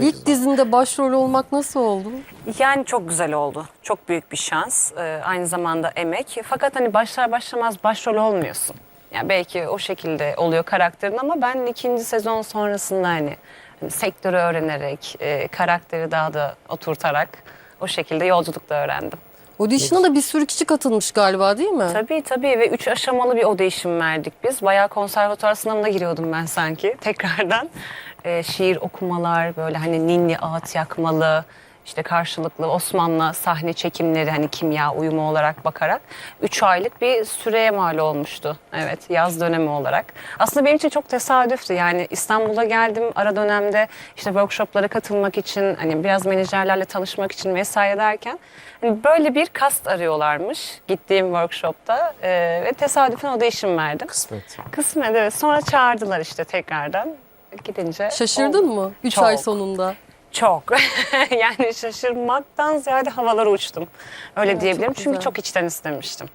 İlk dizinde başrol olmak nasıl oldu? Yani çok güzel oldu. Çok büyük bir şans. Ee, aynı zamanda emek. Fakat hani başlar başlamaz başrol olmuyorsun. Yani belki o şekilde oluyor karakterin ama ben ikinci sezon sonrasında hani, hani sektörü öğrenerek, e, karakteri daha da oturtarak o şekilde yolculukta öğrendim. Audition'a da bir sürü kişi katılmış galiba değil mi? Tabii tabii ve üç aşamalı bir audition verdik biz. Bayağı konservatuar sınavına giriyordum ben sanki tekrardan. Ee, şiir okumalar böyle hani ninni ağıt yakmalı işte karşılıklı Osmanlı sahne çekimleri hani kimya uyumu olarak bakarak 3 aylık bir süreye mal olmuştu. Evet yaz dönemi olarak. Aslında benim için çok tesadüftü yani İstanbul'a geldim ara dönemde işte workshoplara katılmak için hani biraz menajerlerle tanışmak için vesaire derken hani böyle bir kast arıyorlarmış gittiğim workshopta Ee, ve tesadüfen audition verdim. Kısmet. Kısmet evet sonra çağırdılar işte tekrardan gidince. Şaşırdın oldu. mı? 3 Çok. ay sonunda. Çok. yani şaşırmaktan ziyade havalara uçtum. Öyle diyebilirim. çok Çünkü güzel. çok içten istemiştim.